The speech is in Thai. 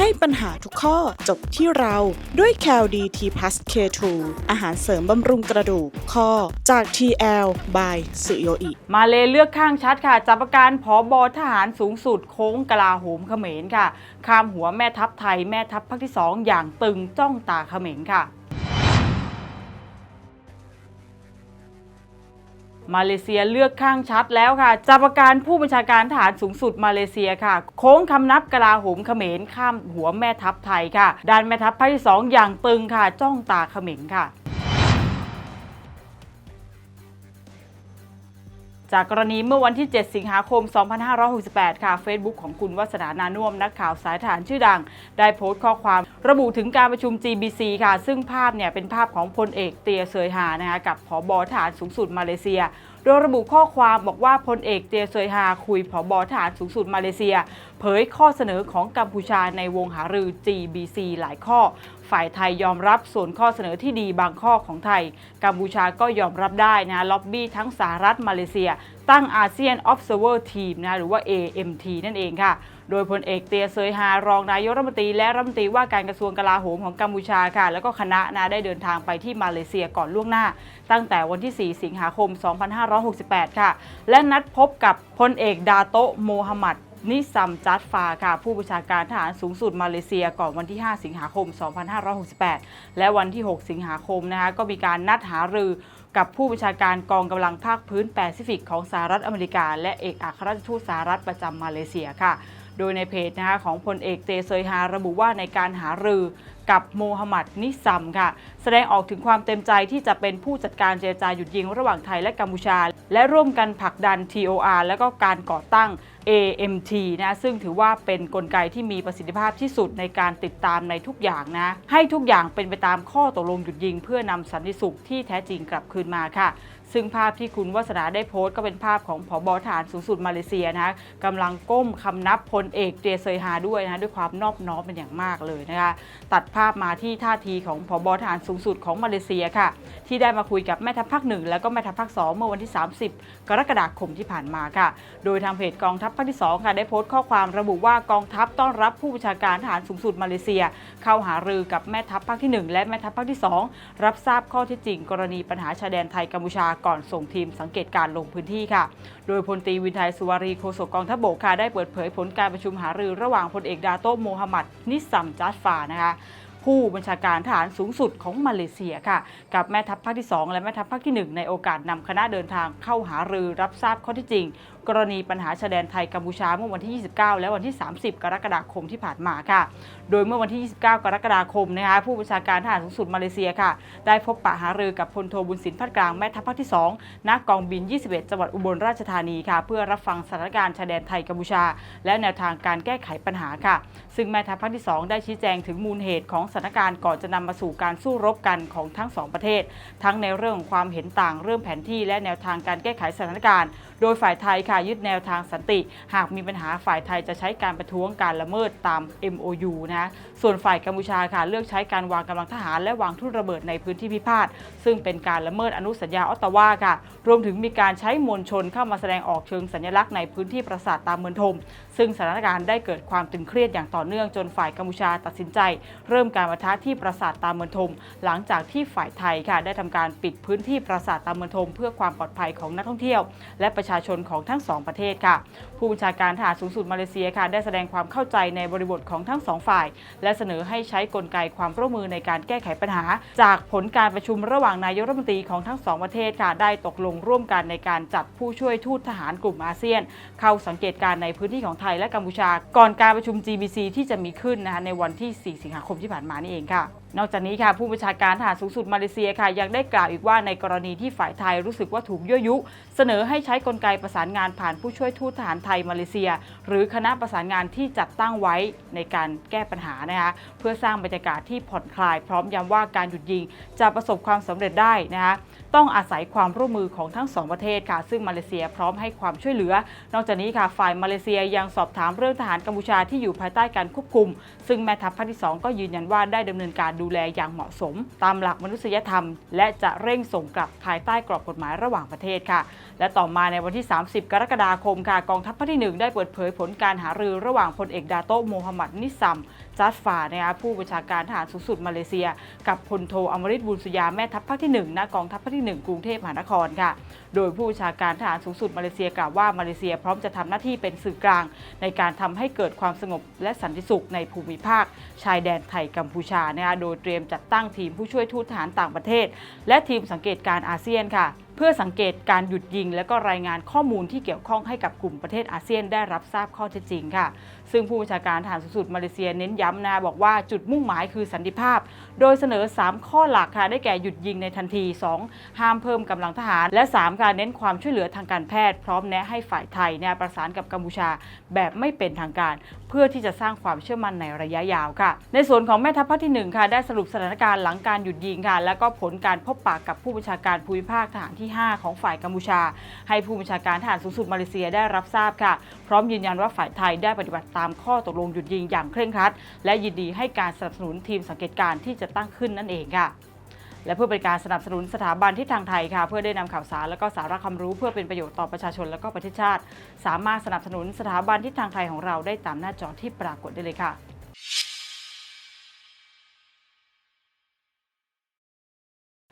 ให้ปัญหาทุกข้อจบที่เราด้วย c a l d t p l u s K2 อาหารเสริมบำรุงกระดูกข้อจาก TL by สุโยอิ มาเลเลือกข้างชัดค่ะจับประการผอบอทหารสูงสุดโค้งกลาโหมเขมรค่ะ ข้ามหัวแม่ทัพไทยแม่ทัพภาคที่ 2 อย่างตึงจ้องตาเขมรค่ะ มาเลเซียเลือกข้างชัดแล้วค่ะจับประการผู้บัญชาการทหารสูงสุดมาเลเซียค่ะ โค้งคำนับกลาโหมเขมรข้ามหัวแม่ทัพไทยค่ะด้านแม่ทัพภาคที่2อย่างตึงค่ะ จ้องตาเขมรค่ะ จากกรณีเมื่อวันที่ 7 สิงหาคม 2568 ค่ะ Facebook ของคุณวัฒนานานุ่มนักข่าวสายทหารชื่อดัง ได้โพสต์ข้อความระบุถึงการประชุม GBC ค่ะ ซึ่งภาพเนี่ยเป็นภาพของพลเอกเตียเซยฮานะคะกับผอบอทหารสูงสุดมาเลเซีย โดยระบุข้อความบอกว่าพลเอกเตียเซยฮาคุยผอบอทหารสูงสุดมาเลเซีย เผยข้อเสนอของกัมพูชาในวงหารือ GBC หลายข้อ ฝ่ายไทยยอมรับส่วนข้อเสนอที่ดีบางข้อของไทย กัมพูชาก็ยอมรับได้นะล็อบบี้ทั้งสหรัฐมาเลเซีย ตั้งอาเซียน Observer Team นะหรือว่า AMT นั่นเองค่ะ โดยพลเอกเตียเซยฮารองนายกรัฐมนตรีและรัฐมนตรีว่าการกระทรวงกลาโหมของกัมพูชาค่ะ แล้วก็คณะนะได้เดินทางไปที่มาเลเซียก่อนล่วงหน้า ตั้งแต่วันที่ 4 สิงหาคม 2568 ค่ะ และนัดพบกับพลเอกดาโตโมฮัมหมัด นิซัมจัดฟาค่ะผู้บัญชาการทหารสูงสุดมาเลเซียก่อนวันที่ 5 สิงหาคม 2568 และวันที่ 6 สิงหาคมนะคะก็มีการนัดหารือกับผู้บัญชาการกองกำลังภาคพื้นแปซิฟิกของสหรัฐอเมริกา และเอกอัครราชทูตสหรัฐประจำมาเลเซียค่ะ โดยในเพจนะคะของพลเอกเตเซยฮาระบุว่าในการหารือกับโมฮัมหมัดนิซัมค่ะ แสดงออกถึงความเต็มใจที่จะเป็นผู้จัดการเจรจาหยุดยิงระหว่างไทยและกัมพูชา และร่วมกันผลักดัน TOR และก็การก่อตั้ง AMT นะซึ่งถือว่าเป็นนกลไกที่มีประสิทธิภาพที่สุดในการติดตามในทุกอย่างนะ ให้ทุกอย่างเป็นไปตามข้อตกลงหยุดยิง เพื่อนำสันติสุขที่แท้จริงกลับคืนมาค่ะ ซึ่งภาพที่คุณวัฒนาได้โพสต์ก็เป็นภาพของผอบอฐานสูงสุดมาเลเซียนะกำลังก้มคำนับพลเอกเจเซยฮาด้วยนะด้วยความนอบน้อมเป็นอย่างมากเลยนะคะตัดภาพมาที่ท่าทีของผอบอฐานสูงสุดของมาเลเซียค่ะ ที่ได้มาคุยกับแม่ทัพภาคหนึ่งแล้วก็แม่ทัพภาคสองเมื่อวันที่ 30 กรกฎาคมที่ผ่านมาค่ะ โดยทางเพจกองทัพภาคที่2ค่ะได้โพสต์ข้อความระบุว่ากองทัพต้อนรับผู้บัญชาการทหารสูงสุดมาเลเซีย เข้าหารือกับแม่ทัพภาคที่ 1 และแม่ทัพภาคที่ 2 รับทราบข้อเท็จจริง กรณีปัญหาชายแดนไทยกัมพูชาก่อนส่งทีมสังเกตการณ์ลงพื้นที่ค่ะ โดยพลตรีวินไทยสุวารีโฆษกกองทัพบกค่ะได้เปิดเผยผลการประชุมหารือระหว่างพลเอกดาโต้โมฮัมหมัดนิสซัมจัดฟานะคะผู้บัญชาการทหารสูงสุดของมาเลเซียค่ะ กับแม่ทัพภาคที่ 2 และแม่ทัพภาคที่ 1 ในโอกาสนำคณะเดินทางเข้าหารือรับทราบข้อที่จริง กรณีปัญหาชายแดนไทยกัมพูชาเมื่อวันที่ 29 และวันที่ 30 กรกฎาคมที่ผ่านมาค่ะ โดยเมื่อวันที่ 29 กรกฎาคมนะคะผู้บัญชาการทหารสูงสุดมาเลเซียค่ะ ได้พบปะหารือกับพลโทบุญสินพัดกลางแม่ทัพภาคที่2ณกองบิน 21 จังหวัดอุบลราชธานีค่ะ เพื่อรับฟังสถานการณ์ชายแดนไทยกัมพูชา และแนวทางการแก้ไขปัญหาค่ะ ซึ่งแม่ทัพภาคที่ 2 ได้ชี้แจงถึงมูลเหตุของสถานการณ์ก่อนจะนำมาสู่การสู้รบกันของทั้งสองประเทศ ทั้งในเรื่องของความเห็นต่างเรื่องแผนที่และแนวทางการแก้ไขสถานการณ์ โดยฝ่ายไทยค่ะยึดแนวทางสันติ หากมีปัญหาฝ่ายไทยจะใช้การประท้วงการละเมิดตาม MOU นะส่วนฝ่ายกัมพูชาค่ะเลือกใช้การวางกำลังทหารและวางทุ่นระเบิดในพื้นที่พิพาทซึ่งเป็นการละเมิดอนุสัญญาออตตาวาค่ะ รวมถึงมีการใช้มวลชนเข้ามาแสดงออกเชิงสัญลักษณ์ในพื้นที่ปราสาทตามเมืองทม ซึ่งสถานการณ์ได้เกิดความตึงเครียดอย่างต่อเนื่องจนฝ่ายกัมพูชาตัดสินใจ เริ่มการประทะที่ปราสาทตามเมืองทม หลังจากที่ฝ่ายไทยค่ะได้ทำการปิดพื้นที่ปราสาทตามเมืองทม เพื่อความปลอดภัยของนักท่องเที่ยว และประชาชนของทั้งสองประเทศค่ะ ผู้บัญชาการทหารสูงสุดมาเลเซียค่ะ ได้แสดงความเข้าใจในบริบทของทั้งสองฝ่าย และเสนอให้ใช้กลไกความร่วมมือในการแก้ไขปัญหา จากผลการประชุมระหว่างนายกรัฐมนตรีของทั้งสองประเทศค่ะ ได้ตกลงร่วมกันในการจัดผู้ช่วยทูตทหารกลุ่มอาเซียน เข้าสังเกตการณ์ในพื้นที่ของไทยและกัมพูชา ก่อนการประชุม GBC ที่จะมีขึ้นนะคะในวันที่ 4 สิงหาคมที่ผ่านมานี่เองค่ะนอกจากนี้ค่ะผู้บัญชาการทหารสูงสุดมาเลเซียค่ะยังได้กล่าวอีกว่าในกรณีที่ฝ่ายไทยรู้สึกว่าถูกยั่วยุ เสนอให้ใช้กลไกประสานงานผ่านผู้ช่วยทูตทหารไทยมาเลเซีย หรือคณะประสานงานที่จัดตั้งไว้ในการแก้ปัญหานะคะเพื่อสร้างบรรยากาศที่ผ่อนคลาย พร้อมย้ำว่าการหยุดยิงจะประสบความสำเร็จได้นะคะต้องอาศัยความร่วมมือของทั้งสองประเทศค่ะซึ่งมาเลเซียพร้อมให้ความช่วยเหลือ นอกจากนี้ค่ะฝ่ายมาเลเซียยังสอบถามเรื่องทหารกัมพูชาที่อยู่ภายใต้การควบคุม ซึ่งแม่ทัพภาคที่ 2 ก็ยืนยันว่าได้ดำเนินการดูแลอย่างเหมาะสม ตามหลักมนุษยธรรม และจะเร่งส่งกลับภายใต้กรอบกฎหมายระหว่างประเทศค่ะ และต่อมาในวันที่ 30 กรกฎาคมค่ะกองทัพภาคที่ 1 ได้เปิดเผยผลการหารือระหว่างพลเอกดาโตโมฮัมหมัดนิสซัม จัสฟานะคะผู้บัญชาการทหารสูงสุดมาเลเซีย กับพลโทอมริตบุญสุยาแม่ทัพภาคที่1ณกองทัพภาคที่ 1 กรุงเทพมหานครค่ะ โดยผู้บัญชาการทหารสูงสุดมาเลเซียกล่าวว่ามาเลเซียพร้อมจะทำหน้าที่เป็นสื่อกลาง ในการทำให้เกิดความสงบและสันติสุขในภูมิภาค ชายแดนไทยกัมพูชานะคะโดยเตรียมจัดตั้งทีมผู้ช่วยทูตทหารต่างประเทศ และทีมสังเกตการณ์อาเซียนค่ะ เพื่อสังเกตการหยุดยิง และก็รายงานข้อมูลที่เกี่ยวข้องให้กับกลุ่มประเทศอาเซียนได้รับทราบข้อเท็จจริงค่ะ ซึ่งผู้บัญชาการทหารสูงสุดมาเลเซียเน้นย้ำนะบอกว่าจุดมุ่งหมายคือสันติภาพ โดยเสนอ 3 ข้อหลักค่ะได้แก่หยุดยิงในทันที 2. ห้ามเพิ่มกำลังทหาร และ 3 การเน้นความช่วยเหลือทางการแพทย์ พร้อมแนะให้ฝ่ายไทยเนี่ยประสานกับกัมพูชาแบบไม่เป็นทางการ เพื่อที่จะสร้างความเชื่อมั่นในระยะยาวค่ะ ในส่วนของแม่ทัพภาคที่1ค่ะได้สรุปสถานการณ์หลังการหยุดยิงค่ะและก็ผลการพบปากกับผู้บัญชาการภูมิภาคทหารที่5 ของฝ่ายกัมพูชา ให้ผู้บัญชาการทหารสูงสุดมาเลเซียได้รับทราบค่ะ พร้อมยืนยันว่าฝ่ายไทยได้ปฏิบัติตามข้อตกลงหยุดยิงอย่างเคร่งครัด และยินดีให้การสนับสนุนทีมสังเกตการณ์ที่จะตั้งขึ้นนั่นเองค่ะและเพื่อเป็นการสนับสนุนสถาบันที่ทางไทยค่ะ เพื่อได้นำข่าวสารและก็สาระความรู้เพื่อเป็นประโยชน์ต่อประชาชนและก็ประเทศชาติ สามารถสนับสนุนสถาบันที่ทางไทยของเราได้ตามหน้าจอที่ปรากฏได้เลยค่ะ